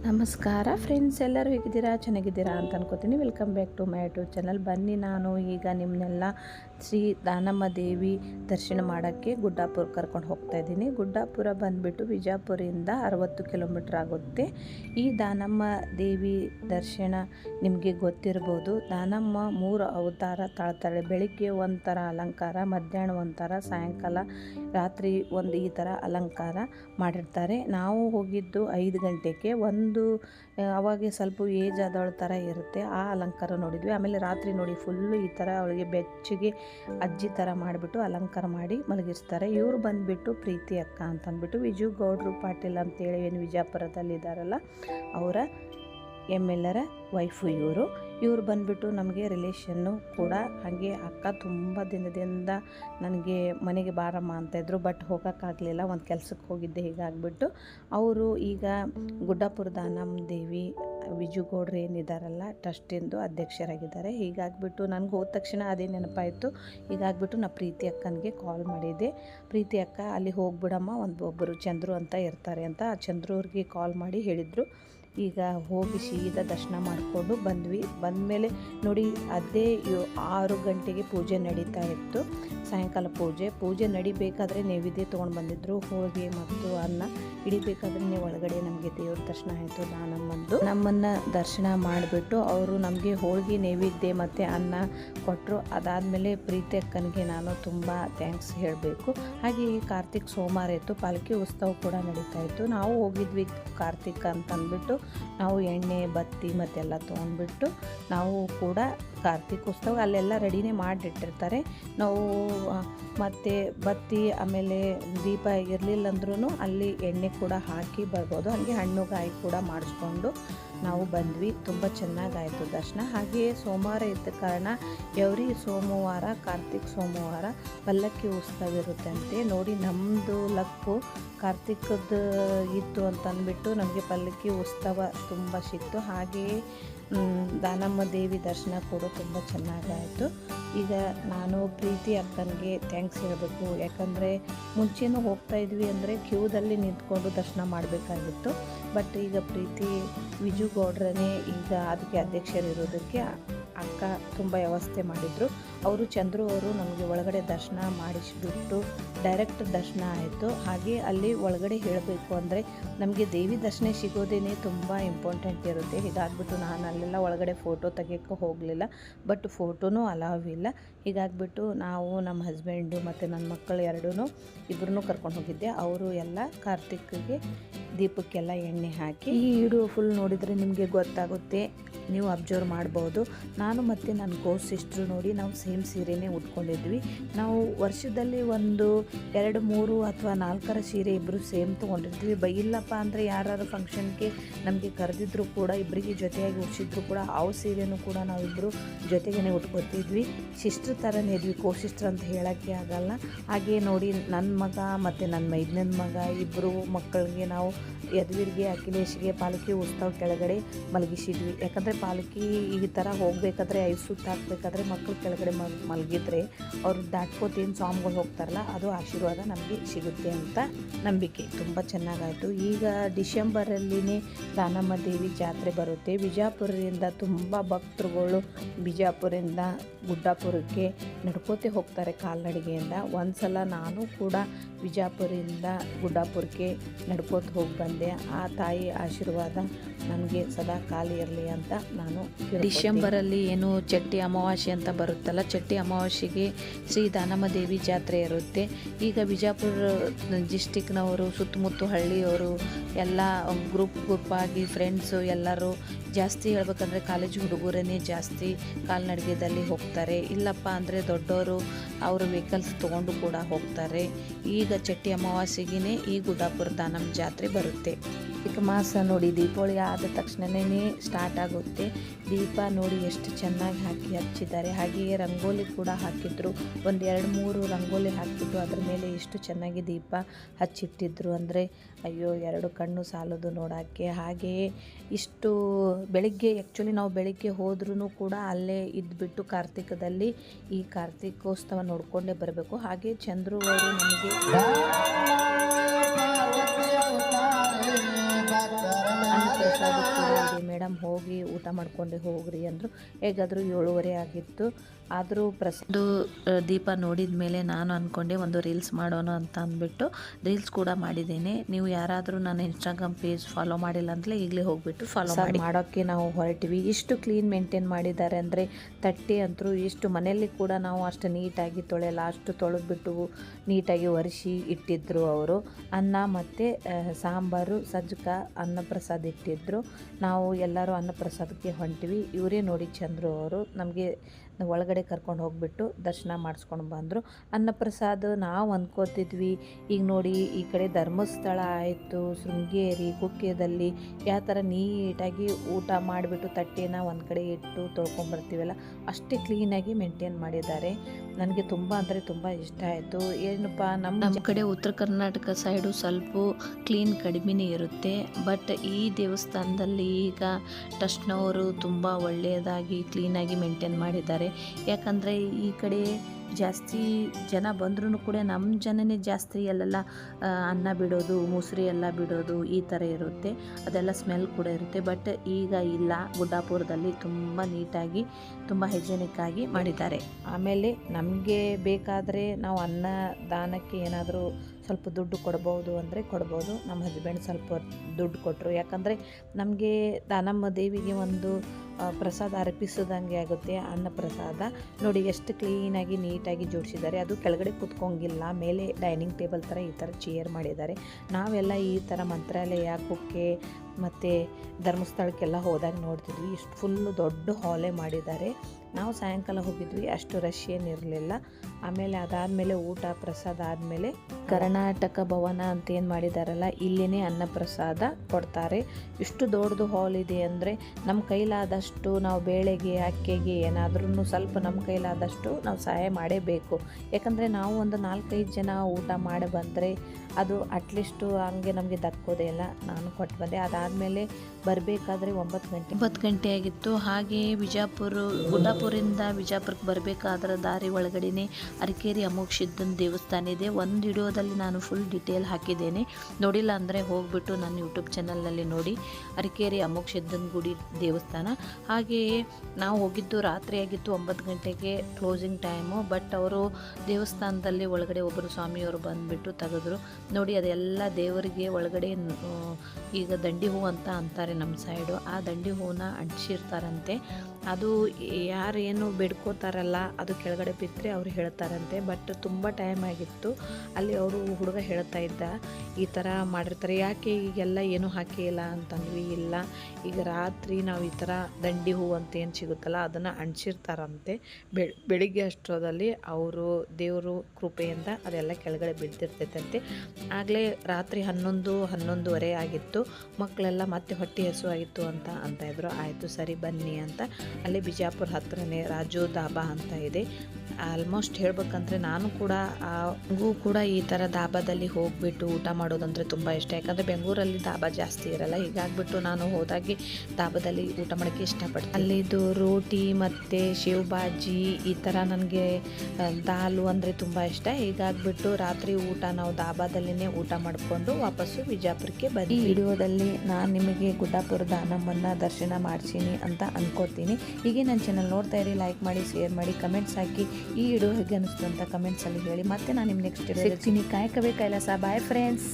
ನಮಸ್ಕಾರ ಫ್ರೆಂಡ್ಸ್, ಎಲ್ಲರೂ ಹೇಗಿದ್ದೀರಾ? ಚೆನ್ನಾಗಿದ್ದೀರಾ ಅಂತ ಅನ್ಕೋತೀನಿ. Welcome back to my YouTube channel ಬನ್ನಿ ನಾನು ಈಗ ನಿಮ್ಮನ್ನೆಲ್ಲ ಶ್ರೀ ದಾನಮ್ಮ ದೇವಿ ದರ್ಶನ ಮಾಡೋಕ್ಕೆ ಗುಡ್ಡಾಪುರ ಕರ್ಕೊಂಡು ಹೋಗ್ತಾ ಇದ್ದೀನಿ. ಗುಡ್ಡಾಪುರ ಬಂದುಬಿಟ್ಟು ವಿಜಾಪುರಿಂದ ಅರವತ್ತು ಕಿಲೋಮೀಟ್ರ್ ಆಗುತ್ತೆ. ಈ ದಾನಮ್ಮ ದೇವಿ ದರ್ಶನ ನಿಮಗೆ ಗೊತ್ತಿರ್ಬೋದು. ದಾನಮ್ಮ ಮೂರು ಅವತಾರ ತಾಳ್ತಾಳೆ. ಬೆಳಿಗ್ಗೆ ಒಂಥರ ಅಲಂಕಾರ, ಮಧ್ಯಾಹ್ನ ಒಂಥರ, ಸಾಯಂಕಾಲ ರಾತ್ರಿ ಒಂದು ಈ ಥರ ಅಲಂಕಾರ ಮಾಡಿರ್ತಾರೆ. ನಾವು ಹೋಗಿದ್ದು ಐದು ಗಂಟೆಗೆ ಒಂದು ಆ, ಅವಾಗೆ ಸ್ವಲ್ಪ ಏಜ್ ಆದವಳ ಥರ ಇರುತ್ತೆ. ಆ ಅಲಂಕಾರ ನೋಡಿದ್ವಿ. ಆಮೇಲೆ ರಾತ್ರಿ ನೋಡಿ ಫುಲ್ಲು ಈ ಥರ ಅವಳಿಗೆ ಬೆಚ್ಚಗೆ ಅಜ್ಜಿ ಥರ ಮಾಡಿಬಿಟ್ಟು ಅಲಂಕಾರ ಮಾಡಿ ಮಲಗಿಸ್ತಾರೆ. ಇವರು ಬಂದುಬಿಟ್ಟು ಪ್ರೀತಿ ಅಕ್ಕ ಅಂತ ಅಂದ್ಬಿಟ್ಟು ವಿಜು ಗೌಡ್ರು ಪಾಟೀಲ್ ಅಂತೇಳಿ ಏನು ವಿಜಯಪುರದಲ್ಲಿ ಇದ್ದಾರಲ್ಲ ಅವರ ಎಂ ಎಲ್ ಆರ, ವೈಫು ಇವರು. ಇವರು ಬಂದುಬಿಟ್ಟು ನಮಗೆ ರಿಲೇಷನ್ನು ಕೂಡ ಹಾಗೆ ಅಕ್ಕ ತುಂಬ ದಿನದಿಂದ ನನಗೆ ಮನೆಗೆ ಬಾರಮ್ಮ ಅಂತ ಇದ್ರು. ಬಟ್ ಹೋಗೋಕ್ಕಾಗಲಿಲ್ಲ, ಒಂದು ಕೆಲಸಕ್ಕೆ ಹೋಗಿದ್ದೆ, ಹೀಗಾಗ್ಬಿಟ್ಟು. ಅವರು ಈಗ ಗುಡ್ಡಾಪುರದ ದಾನಮ್ ದೇವಿ ವಿಜುಗೌಡ್ರು ಏನಿದ್ದಾರಲ್ಲ ಟ್ರಸ್ಟಿಂದು ಅಧ್ಯಕ್ಷರಾಗಿದ್ದಾರೆ. ಹೀಗಾಗ್ಬಿಟ್ಟು ನನಗೆ ಹೋದ ತಕ್ಷಣ ಅದೇ ನೆನಪಾಯಿತು. ಹೀಗಾಗ್ಬಿಟ್ಟು ನಾನು ಪ್ರೀತಿ ಅಕ್ಕನಿಗೆ ಕಾಲ್ ಮಾಡಿದ್ದೆ ಪ್ರೀತಿ ಅಕ್ಕ, ಅಲ್ಲಿ ಹೋಗ್ಬಿಡಮ್ಮ, ಒಂದು ಒಬ್ಬರು ಚಂದ್ರು ಅಂತ ಇರ್ತಾರೆ ಅಂತ ಆ ಚಂದ್ರವ್ರಿಗೆ ಕಾಲ್ ಮಾಡಿ ಹೇಳಿದರು. ಈಗ ಹೋಗಿ ಸೀದಾ ದರ್ಶನ ಮಾಡಿಕೊಂಡು ಬಂದ್ವಿ. ಬಂದಮೇಲೆ ನೋಡಿ, ಅದೇ ಆರು ಗಂಟೆಗೆ ಪೂಜೆ ನಡೀತಾ ಇತ್ತು. ಸಾಯಂಕಾಲ ಪೂಜೆ. ಪೂಜೆ ನಡಿಬೇಕಾದ್ರೆ ನೈವೇದ್ಯ ತೊಗೊಂಡು ಬಂದಿದ್ರು. ಹೋಳಿಗೆ ಮತ್ತು ಅನ್ನ ಹಿಡಿಬೇಕಾದ್ರೆ ಒಳಗಡೆ ನಮಗೆ ದೇವ್ರ ದರ್ಶನ ಆಯಿತು ನಾನಮ್ಮಂದು ನಮ್ಮನ್ನು ದರ್ಶನ ಮಾಡಿಬಿಟ್ಟು ಅವರು ನಮಗೆ ಹೋಳಿಗೆ ನೈವೇದ್ಯ ಮತ್ತು ಅನ್ನ ಕೊಟ್ಟರು ಅದಾದಮೇಲೆ ಪ್ರೀತಿ ಅಕ್ಕನಿಗೆ ನಾನು ತುಂಬ ಥ್ಯಾಂಕ್ಸ್ ಹೇಳಬೇಕು. ಹಾಗೆ ಕಾರ್ತಿಕ್ ಸೋಮವಾರ ಇತ್ತು. ಪಾಲಕಿ ಉತ್ಸವ ಕೂಡ ನಡೀತಾ ಇತ್ತು. ನಾವು ಹೋಗಿದ್ವಿ ಕಾರ್ತಿಕ್ ಅಂತ ಅಂದ್ಬಿಟ್ಟು ನಾವು ಎಣ್ಣೆ, ಬತ್ತಿ ಮತ್ತೆಲ್ಲ ತೊಗೊಂಡ್ಬಿಟ್ಟು ನಾವು ಕೂಡ ಕಾರ್ತಿಕೋತ್ಸವ ಅಲ್ಲೆಲ್ಲ ರೆಡಿನೇ ಮಾಡಿಟ್ಟಿರ್ತಾರೆ. ನಾವು ಮತ್ತು ಬತ್ತಿ ಆಮೇಲೆ ದೀಪ ಇರಲಿಲ್ಲ ಅಂದ್ರೂ ಅಲ್ಲಿ ಎಣ್ಣೆ ಕೂಡ ಹಾಕಿ ಬರ್ಬೋದು. ಹಾಗೆ ಹಣ್ಣು, ಕಾಯಿ ಕೂಡ ಮಾಡಿಸ್ಕೊಂಡು ನಾವು ಬಂದ್ವಿ. ತುಂಬ ಚೆನ್ನಾಗಾಯಿತು ದರ್ಶನ. ಹಾಗೆಯೇ ಸೋಮವಾರ ಇದ್ದ ಕಾರಣ ಎವ್ರಿ ಸೋಮವಾರ, ಕಾರ್ತಿಕ್ ಸೋಮವಾರ, ಪಲ್ಲಕ್ಕಿ ಉತ್ಸವ ಇರುತ್ತಂತೆ. ನೋಡಿ ನಮ್ಮದು ಲಕ್ಕು ಕಾರ್ತಿಕದ ಇತ್ತು ಅಂತ ಅಂದ್ಬಿಟ್ಟು ನಮಗೆ ಪಲ್ಲಕ್ಕಿ ಉತ್ಸವ ತುಂಬ ಸಿಕ್ತು. ಹಾಗೆಯೇ ದಾನಮ್ಮ ದೇವಿ ದರ್ಶನ ಕೂಡ ತುಂಬ ಚೆನ್ನಾಗಾಯಿತು. ಈಗ ನಾನು ಪ್ರೀತಿ ಅಕ್ಕನಿಗೆ ಥ್ಯಾಂಕ್ಸ್ ಹೇಳಬೇಕು. ಯಾಕಂದರೆ ಮುಂಚೆನೂ ಹೋಗ್ತಾ ಇದ್ವಿ ಅಂದರೆ ಕ್ಯೂದಲ್ಲಿ ನಿಂತ್ಕೊಂಡು ದರ್ಶನ ಮಾಡಬೇಕಾಗಿತ್ತು. ಬಟ್ ಈಗ ಪ್ರೀತಿ ವಿಜು ಗೌಡ್ರನೇ ಈಗ ಅದಕ್ಕೆ ಅಧ್ಯಕ್ಷರಿರೋದಕ್ಕೆ ಅಕ್ಕ ತುಂಬ ವ್ಯವಸ್ಥೆ ಮಾಡಿದರು. ಅವರು ಚಂದ್ರು ಅವರು ನಮಗೆ ಒಳಗಡೆ ದರ್ಶನ ಮಾಡಿಸಿಬಿಟ್ಟು ಡೈರೆಕ್ಟ್ ದರ್ಶನ ಆಯಿತು. ಹಾಗೆ ಅಲ್ಲಿ ಒಳಗಡೆ ಹೇಳಬೇಕು ಅಂದರೆ ನಮಗೆ ದೇವಿ ದರ್ಶನ ಸಿಗೋದೇ ತುಂಬ ಇಂಪಾರ್ಟೆಂಟ್ ಇರುತ್ತೆ. ಹೀಗಾಗ್ಬಿಟ್ಟು ನಾನು ಅಲ್ಲೆಲ್ಲ ಒಳಗಡೆ ಫೋಟೋ ತೆಗಿಯೋಕ್ಕೆ ಹೋಗಲಿಲ್ಲ. ಬಟ್ ಫೋಟೋನೂ ಅಲಾವ್ ಇಲ್ಲ. ಹೀಗಾಗ್ಬಿಟ್ಟು ನಾವು ನಮ್ಮ ಹಸ್ಬೆಂಡು ಮತ್ತು ನನ್ನ ಮಕ್ಕಳು ಎರಡೂ ಇಬ್ಬರನ್ನೂ ಕರ್ಕೊಂಡು ಹೋಗಿದ್ದೆ. ಅವರು ಎಲ್ಲ ಕಾರ್ತಿಕ್ಗೆ ದೀಪಕ್ಕೆಲ್ಲ ಎಣ್ಣೆ ಹಾಕಿ. ಈ ವಿಡಿಯೋ ಫುಲ್ ನೋಡಿದರೆ ನಿಮಗೆ ಗೊತ್ತಾಗುತ್ತೆ. ನೀವು ಅಬ್ಸರ್ವ್ ಮಾಡ್ಬೋದು. ನಾನು ಮತ್ತು ನನ್ನ ಕೋ ಸಿಸ್ಟ್ರು ನೋಡಿ ನಾವು ಸೇಮ್ ಸೀರೆನೇ ಉಟ್ಕೊಂಡಿದ್ವಿ. ನಾವು ವರ್ಷದಲ್ಲಿ ಒಂದು ಎರಡು, ಮೂರು ಅಥವಾ ನಾಲ್ಕರ ಸೀರೆ ಇಬ್ಬರು ಸೇಮ್ ತೊಗೊಂಡಿರ್ತೀವಿ. ಬೈ, ಇಲ್ಲಪ್ಪ ಅಂದರೆ ಯಾರು ಫಂಕ್ಷನ್ಗೆ ನಮಗೆ ಕರೆದಿದ್ರು ಕೂಡ ಇಬ್ಬರಿಗೆ ಜೊತೆಯಾಗಿ ಉಡ್ಸಿದ್ರು ಕೂಡ, ಆ ಸೀರೆನೂ ಕೂಡ ನಾವಿಬ್ಬರು ಜೊತೆಗೇ ಉಟ್ಕೊತಿದ್ವಿ. ಸಿಸ್ಟ್ರ್ ಥರನೇ ಇದ್ವಿ. ಕೋ ಸಿಸ್ಟ್ರ್ ಅಂತ ಹೇಳೋಕ್ಕೆ ಆಗಲ್ಲ. ಹಾಗೆ ನೋಡಿ ನನ್ನ ಮಗ ಮತ್ತು ನನ್ನ ಮೈದಿನ ಮಗ ಇಬ್ಬರು ಮಕ್ಕಳಿಗೆ ನಾವು ಯದುವೀರ್ಗೆ, ಅಖಿಲೇಶ್ಗೆ ಪಾಲಕಿ ಉತ್ಸವ ಕೆಳಗಡೆ ಮಲಗಿಸಿದ್ವಿ. ಯಾಕಂದರೆ ಪಾಲಕಿ ಈ ಥರ ಹೋಗಬೇಕಾದ್ರೆ ಐದು ಸುತ್ತು ಹಾಕಬೇಕಾದ್ರೆ ಮಕ್ಕಳು ಕೆಳಗಡೆ ಮಲ್, ಮಲಗಿದ್ರೆ ಅವ್ರು ದಾಟ್ಕೋತೇನು ಸ್ವಾಮಿಗಳು ಹೋಗ್ತಾರಲ್ಲ, ಅದು ಆಶೀರ್ವಾದ ನಮಗೆ ಸಿಗುತ್ತೆ ಅಂತ ನಂಬಿಕೆ. ತುಂಬ ಚೆನ್ನಾಗಾಯಿತು. ಈಗ ಡಿಸೆಂಬರಲ್ಲಿನೇ ದಾನಮ್ಮ ದೇವಿ ಜಾತ್ರೆ ಬರುತ್ತೆ. ಬಿಜಾಪುರದಿಂದ ತುಂಬ ಭಕ್ತರುಗಳು ಬಿಜಾಪುರದಿಂದ ಗುಡ್ಡಾಪುರಕ್ಕೆ ನಡ್ಕೋತೆ ಹೋಗ್ತಾರೆ ಕಾಲ್ನಡಿಗೆಯಿಂದ. ಒಂದು ಸಲ ನಾನು ಕೂಡ ಬಿಜಾಪುರದಿಂದ ಗುಡ್ಡಾಪುರಕ್ಕೆ ನಡ್ಕೋತ ಹೋಗಿ ಬಂದೆ. ಆ ತಾಯಿ ಆಶೀರ್ವಾದ ನನಗೆ ಸದಾ ಖಾಲಿ ಇರಲಿ ಅಂತ ನಾನು ಡಿಸೆಂಬರಲ್ಲಿ ಏನು ಚಟ್ಟಿ ಅಮಾವಾಸ್ಯೆ ಅಂತ ಬರುತ್ತಲ್ಲ, ಚಟ್ಟಿ ಅಮಾವಾಸ್ಯೆಗೆ ಶ್ರೀ ದಾನಮ್ಮ ದೇವಿ ಜಾತ್ರೆ ಇರುತ್ತೆ. ಈಗ ಬಿಜಾಪುರ ಡಿಸ್ಟಿಕ್ನವರು, ಸುತ್ತಮುತ್ತ ಹಳ್ಳಿಯವರು, ಎಲ್ಲ ಗ್ರೂಪ್ ಗ್ರೂಪಾಗಿ ಫ್ರೆಂಡ್ಸು ಎಲ್ಲರೂ ಜಾಸ್ತಿ ಹೇಳ್ಬೇಕಂದ್ರೆ ಕಾಲೇಜ್ ಹುಡುಗರೇ ಜಾಸ್ತಿ ಕಾಲ್ನಡಿಗೆದಲ್ಲಿ ಹೋಗ್ತಾರೆ. ಇಲ್ಲಪ್ಪ ಅಂದರೆ ದೊಡ್ಡವರು ಅವರು ವೆಹಿಕಲ್ಸ್ ತೊಗೊಂಡು ಕೂಡ ಹೋಗ್ತಾರೆ. ಈಗ ಚಟ್ಟಿ ಅಮಾವಾಸ್ಯೆಗೇ ಈ ಗುಡ್ಡಾಪುರ ದಾನಮ್ಮ ಜಾತ್ರೆ ಬರುತ್ತೆ. ಈಗ ಮಾಸ ನೋಡಿ, ದೀಪಾವಳಿ ಆದ ತಕ್ಷಣವೇ ಸ್ಟಾರ್ಟ್ ಆಗುತ್ತೆ. ದೀಪ ನೋಡಿ ಎಷ್ಟು ಚೆನ್ನಾಗಿ ಹಾಕಿ ಹಚ್ಚಿದ್ದಾರೆ. ಹಾಗೆಯೇ ರಂಗೋಲಿ ಕೂಡ ಹಾಕಿದ್ರು. ಒಂದು ಎರಡು ಮೂರು ರಂಗೋಲಿ ಹಾಕಿಬಿಟ್ಟು ಅದ್ರ ಮೇಲೆ ಎಷ್ಟು ಚೆನ್ನಾಗಿ ದೀಪ ಹಚ್ಚಿಟ್ಟಿದ್ರು ಅಂದರೆ, ಅಯ್ಯೋ, ಎರಡು ಕಣ್ಣು ಸಾಲದು ನೋಡೋಕ್ಕೆ. ಹಾಗೆಯೇ ಇಷ್ಟು ಬೆಳಿಗ್ಗೆ ಆ್ಯಕ್ಚುಲಿ ನಾವು ಬೆಳಿಗ್ಗೆ ಹೋದ್ರೂ ಕೂಡ ಅಲ್ಲೇ ಇದ್ದುಬಿಟ್ಟು ಕಾರ್ತಿಕದಲ್ಲಿ ಈ ಕಾರ್ತಿಕೋತ್ಸವ ನೋಡಿಕೊಂಡೇ ಬರಬೇಕು. ಹಾಗೆ ಚಂದ್ರು ಅವರು ನಮಗೆ ಮೇಡಮ್ ಹೋಗಿ ಊಟ ಮಾಡ್ಕೊಂಡು ಹೋಗ್ರಿ ಅಂದರು. ಹೇಗಾದರೂ ಏಳುವರೆ ಆಗಿತ್ತು. ಆದರೂ ಪ್ರಸದು ದೀಪ ನೋಡಿದ ಮೇಲೆ ನಾನು ಅಂದ್ಕೊಂಡೆ ಒಂದು ರೀಲ್ಸ್ ಮಾಡೋಣ ಅಂತ ಅಂದ್ಬಿಟ್ಟು ರೀಲ್ಸ್ ಕೂಡ ಮಾಡಿದ್ದೇನೆ. ನೀವು ಯಾರಾದರೂ ನಾನು ಇನ್ಸ್ಟಾಗ್ರಾಮ್ ಪೇಜ್ ಫಾಲೋ ಮಾಡಿಲ್ಲ ಅಂದರೆ ಈಗಲೇ ಹೋಗಿಬಿಟ್ಟು ಫಾಲೋ ಮಾಡಿ. ಮಾಡೋಕ್ಕೆ ನಾವು ಹೊರಟಿವಿ. ಇಷ್ಟು ಕ್ಲೀನ್ ಮೇಂಟೈನ್ ಮಾಡಿದ್ದಾರೆ ಅಂದರೆ ತಟ್ಟೆ ಅಂತರೂ ಇಷ್ಟು ಮನೆಯಲ್ಲಿ ಕೂಡ ನಾವು ಅಷ್ಟು ನೀಟಾಗಿ ತೊಳೆಯಲ್ಲ ಅಷ್ಟು ತೊಳೆದ್ಬಿಟ್ಟು ನೀಟಾಗಿ ಒರೆಸಿ ಇಟ್ಟಿದ್ರು ಅವರು. ಅನ್ನ ಮತ್ತು ಸಾಂಬಾರು ಸಜ್ಜಕ ಅನ್ನ ಪ್ರಸಾದ ಇಟ್ಟಿದ್ರು. ನಾವು ಎಲ್ಲರೂ ಅನ್ನಪ್ರಸಾದಕ್ಕೆ ಹೊಂಟಿವಿ. ಇವರೇ ನೋಡಿ ಚಂದ್ರು ಅವರು. ನಮಗೆ ಒಳಗಡೆ ಕರ್ಕೊಂಡು ಹೋಗ್ಬಿಟ್ಟು ದರ್ಶನ ಮಾಡಿಸ್ಕೊಂಡು ಬಂದರು. ಅನ್ನಪ್ರಸಾದ, ನಾವು ಅಂದ್ಕೋತಿದ್ವಿ ಈಗ ನೋಡಿ ಈ ಕಡೆ ಧರ್ಮಸ್ಥಳ ಆಯಿತು, ಶೃಂಗೇರಿ, ಕುಕ್ಕೆದಲ್ಲಿ ಯಾವ ಥರ ನೀಟಾಗಿ ಊಟ ಮಾಡಿಬಿಟ್ಟು ತಟ್ಟೆನ ಒಂದು ಕಡೆ ಇಟ್ಟು ತೊಳ್ಕೊಂಬರ್ತೀವಲ್ಲ, ಅಷ್ಟೇ ಕ್ಲೀನಾಗಿ ಮೇಂಟೈನ್ ಮಾಡಿದ್ದಾರೆ. ನನಗೆ ತುಂಬ ಅಂದರೆ ತುಂಬ ಇಷ್ಟ ಆಯಿತು. ಏನಪ್ಪ ನಮ್ಮ ನಮ್ಮ ಕಡೆ ಉತ್ತರ ಕರ್ನಾಟಕ ಸೈಡು ಸ್ವಲ್ಪ ಕ್ಲೀನ್ ಕಡಿಮೆನೇ ಇರುತ್ತೆ. ಬಟ್ ಈ ದೇವಸ್ಥಾನದಲ್ಲಿ ಈಗ ಟ್ರಸ್ಟ್ನವರು ತುಂಬ ಒಳ್ಳೆಯದಾಗಿ ಕ್ಲೀನಾಗಿ ಮೇಂಟೈನ್ ಮಾಡಿದ್ದಾರೆ. ಯಾಕಂದರೆ ಈ ಕಡೆ ಜಾಸ್ತಿ ಜನ ಬಂದ್ರೂ ಕೂಡ ನಮ್ಮ ಜನನೇ ಜಾಸ್ತಿ ಅಲ್ಲೆಲ್ಲ ಅನ್ನ ಬಿಡೋದು, ಮುಸ್ರಿ ಎಲ್ಲ ಬಿಡೋದು ಈ ಥರ ಇರುತ್ತೆ. ಅದೆಲ್ಲ ಸ್ಮೆಲ್ ಕೂಡ ಇರುತ್ತೆ. ಬಟ್ ಈಗ ಇಲ್ಲ. ಗುಡ್ಡಾಪುರದಲ್ಲಿ ತುಂಬ ನೀಟಾಗಿ, ತುಂಬ ಹೈಜೆನಿಕ್ ಆಗಿ ಮಾಡಿದ್ದಾರೆ. ಆಮೇಲೆ ನಮಗೆ ಬೇಕಾದರೆ ನಾವು ಅನ್ನ ದಾನಕ್ಕೆ ಏನಾದರೂ ಸ್ವಲ್ಪ ದುಡ್ಡು ಕೊಡ್ಬೋದು ಅಂದರೆ ಕೊಡ್ಬೋದು. ನಮ್ಮ ಹಸ್ಬೆಂಡ್ ಸ್ವಲ್ಪ ದುಡ್ಡು ಕೊಟ್ಟರು ಯಾಕಂದರೆ ನಮಗೆ ದಾನಮ್ಮ ದೇವಿಗೆ ಒಂದು ಪ್ರಸಾದ ಅರ್ಪಿಸೋದಂಗೆ ಆಗುತ್ತೆ, ಅನ್ನ ಪ್ರಸಾದ. ನೋಡಿ, ಎಷ್ಟು ಕ್ಲೀನಾಗಿ, ನೀಟಾಗಿ ಜೋಡಿಸಿದ್ದಾರೆ. ಅದು ಕೆಳಗಡೆ ಕೂತ್ಕೊಂಗಿಲ್ಲ, ಮೇಲೆ ಡೈನಿಂಗ್ ಟೇಬಲ್ ಥರ ಈ ಥರ ಚೇರ್ ಮಾಡಿದ್ದಾರೆ. ನಾವೆಲ್ಲ ಈ ಥರ ಮಂತ್ರಾಲಯ, ಕುಕ್ಕೆ ಮತ್ತು ಧರ್ಮಸ್ಥಳಕ್ಕೆಲ್ಲ ಹೋದಾಗ ನೋಡ್ತಿದ್ವಿ, ಇಷ್ಟು ಫುಲ್ಲು ದೊಡ್ಡ ಹಾಲೇ ಮಾಡಿದ್ದಾರೆ. ನಾವು ಸಾಯಂಕಾಲ ಹೋಗಿದ್ವಿ, ಅಷ್ಟು ರಶ್ ಏನಿರಲಿಲ್ಲ ಆಮೇಲೆ ಅದಾದಮೇಲೆ ಊಟ, ಪ್ರಸಾದ ಆದಮೇಲೆ ಕರ್ನಾಟಕ ಭವನ ಅಂತ ಏನು ಮಾಡಿದಾರಲ್ಲ, ಇಲ್ಲಿನೇ ಅನ್ನ ಪ್ರಸಾದ ಕೊಡ್ತಾರೆ. ಇಷ್ಟು ದೊಡ್ಡದು ಹಾಲ್ ಇದೆ ಅಂದರೆ ನಮ್ಮ ಕೈಲಾದಷ್ಟು ನಾವು ಬೇಳೆಗೆ, ಅಕ್ಕಿಗೆ ಏನಾದ್ರೂ ಸ್ವಲ್ಪ ನಮ್ಮ ಕೈಲಾದಷ್ಟು ನಾವು ಸಹಾಯ ಮಾಡೇಬೇಕು. ಯಾಕಂದರೆ ನಾವು ಒಂದು ನಾಲ್ಕೈದು ಜನ ಊಟ ಮಾಡಿ ಬಂದರೆ ಅದು ಅಟ್ಲೀಸ್ಟು ಹಂಗೆ ನಮಗೆ ದಕ್ಕೋದೇ ಇಲ್ಲ. ನಾನು ಕೊಟ್ಟು ಬಂದೆ. ಅದಾದಮೇಲೆ ಬರಬೇಕಾದ್ರೆ ಒಂಬತ್ತು ಗಂಟೆ. ಒಂಬತ್ತು ಗಂಟೆ ಆಗಿತ್ತು. ಹಾಗೆ ವಿಜಾಪುರ ಗುಡ್ಡಾಪುರಿಂದ ಬಿಜಾಪುರಕ್ಕೆ ಬರಬೇಕಾದ್ರೆ ದಾರಿ ಒಳಗಡೆನೆ ಅರಕೇರಿ ಅಮೋಕ್ಷಿದ್ದನ ದೇವಸ್ಥಾನ ಇದೆ. ಒಂದು ವಿಡಿಯೋದಲ್ಲಿ ನಾನು ಫುಲ್ ಡಿಟೇಲ್ ಹಾಕಿದ್ದೇನೆ. ನೋಡಿಲ್ಲ ಅಂದರೆ ಹೋಗ್ಬಿಟ್ಟು ನನ್ನ ಯೂಟ್ಯೂಬ್ ಚಾನಲ್ನಲ್ಲಿ ನೋಡಿ. ಅರಕೇರಿ ಅಮೋಕ್ಷಿದ್ದನ ಗುಡಿ ದೇವಸ್ಥಾನ. ಹಾಗೆಯೇ ನಾವು ಹೋಗಿದ್ದು ರಾತ್ರಿ ಆಗಿತ್ತು ಒಂಬತ್ತು ಗಂಟೆಗೆ ಕ್ಲೋಸಿಂಗ್ ಟೈಮು ಬಟ್ ಅವರು ದೇವಸ್ಥಾನದಲ್ಲಿ ಒಳಗಡೆ ಒಬ್ಬರು ಸ್ವಾಮಿಯವರು ಬಂದುಬಿಟ್ಟು ತೆಗೆದ್ರು. ನೋಡಿ, ಅದೆಲ್ಲ ದೇವರಿಗೆ ಒಳಗಡೆ ಈಗ ದಂಡಿ ಹೂ ಅಂತ ಅಂತಾರೆ ನಮ್ಮ ಸೈಡು ಆ ದಂಡಿ ಹೂವನ್ನ ಅಂಟಿಸಿರ್ತಾರಂತೆ. ಅದು ಯಾರೇನು ಬೇಡ್ಕೋತಾರಲ್ಲ, ಅದು ಕೆಳಗಡೆ ಬಿದ್ದರೆ ಅವ್ರು ಹೇಳ್ತಾರಂತೆ. ಬಟ್ ತುಂಬ ಟೈಮ್ ಆಗಿತ್ತು. ಅಲ್ಲಿ ಅವರು ಹುಡುಗ ಹೇಳ್ತಾ ಇದ್ದ, ಈ ಥರ ಮಾಡಿರ್ತಾರೆ. ಯಾಕೆ ಈಗೆಲ್ಲ ಏನೂ ಹಾಕಿಲ್ಲ ಅಂತಂದ್ವಿ, ಇಲ್ಲ. ಈಗ ರಾತ್ರಿ ನಾವು ಈ ಥರ ದಂಡಿ ಹೂ ಅಂತ ಏನು ಸಿಗುತ್ತಲ್ಲ, ಅದನ್ನು ಅಣಿಸಿರ್ತಾರಂತೆ ಬೆಳಿಗ್ಗೆ ಅಷ್ಟರಲ್ಲಿ ಅವರು ದೇವರು ಕೃಪೆಯಿಂದ ಅದೆಲ್ಲ ಕೆಳಗಡೆ ಬಿದ್ದಿರ್ತೈತಂತೆ. ಆಗಲೇ ರಾತ್ರಿ ಹನ್ನೊಂದು, ಹನ್ನೊಂದುವರೆ ಆಗಿತ್ತು. ಮಕ್ಕಳೆಲ್ಲ ಮತ್ತೆ ಹೊಟ್ಟೆ ಹಸುವಾಗಿತ್ತು ಅಂತ ಅಂತ ಇದ್ರು. ಆಯಿತು, ಸರಿ ಬನ್ನಿ ಅಂತ. ಅಲ್ಲೇ ಬಿಜಾಪುರ ಹತ್ರನೇ ರಾಜು ದಾಬಾ ಅಂತ ಇದೆ. ಆಲ್ಮೋಸ್ಟ್ ಹೇಳ್ಬೇಕಂದ್ರೆ ನಾನು ಕೂಡ ಹಂಗೂ ಕೂಡ ಈ ಥರ ದಾಬಾದಲ್ಲಿ ಹೋಗಿಬಿಟ್ಟು ಊಟ ಮಾಡೋದಂದರೆ ತುಂಬ ಇಷ್ಟ. ಯಾಕಂದರೆ ಬೆಂಗಳೂರಲ್ಲಿ ದಾಬಾ ಜಾಸ್ತಿ ಇರಲ್ಲ. ಹೀಗಾಗ್ಬಿಟ್ಟು ನಾನು ಹೋದಾಗೆ ದಾಬಾದಲ್ಲಿ ಊಟ ಮಾಡೋಕ್ಕೆ ಇಷ್ಟಪಡ್ತೀನಿ. ಅಲ್ಲಿದು ರೋಟಿ ಮತ್ತು ಶೇವ್ ಬಾಜಿ ಈ ಥರ ನನಗೆ ದಾಲು ಅಂದರೆ ತುಂಬ ಇಷ್ಟ. ಹೀಗಾಗ್ಬಿಟ್ಟು ರಾತ್ರಿ ಊಟ ನಾವು ದಾಬಾದಲ್ಲಿನೇ ಊಟ ಮಾಡಿಕೊಂಡು ವಾಪಸ್ಸು ಬಿಜಾಪುರಕ್ಕೆ ಬಂದು ವಿಡಿಯೋದಲ್ಲಿ ನಾನು ನಿಮಗೆ ಗುಡ್ಡಾಪುರದ ದಾನಮ್ಮನ್ನ ದರ್ಶನ ಮಾಡ್ಸೀನಿ ಅಂತ ಅನ್ಕೋತೀನಿ. ಹೀಗೆ ನನ್ನ ಚಾನಲ್ ನೋಡ್ತಾ ಇರಿ ಲೈಕ್ ಮಾಡಿ ಶೇರ್ ಮಾಡಿ ಕಮೆಂಟ್ಸ್ ಹಾಕಿ. ಈ ವಿಡಿಯೋ ಹೇಗೆ ಅನಿಸ್ತು ಅಂತ ಕಮೆಂಟ್ಸಲ್ಲಿ ಹೇಳಿ. ಮತ್ತೆ ನಾನು ನಿಮ್ಮ ನೆಕ್ಸ್ಟ್ ಸಿಗ್ತೀನಿ. ಕಾಯಕವೇ ಕೈಲಾಸ ಬಾಯ್ ಫ್ರೆಂಡ್ಸ್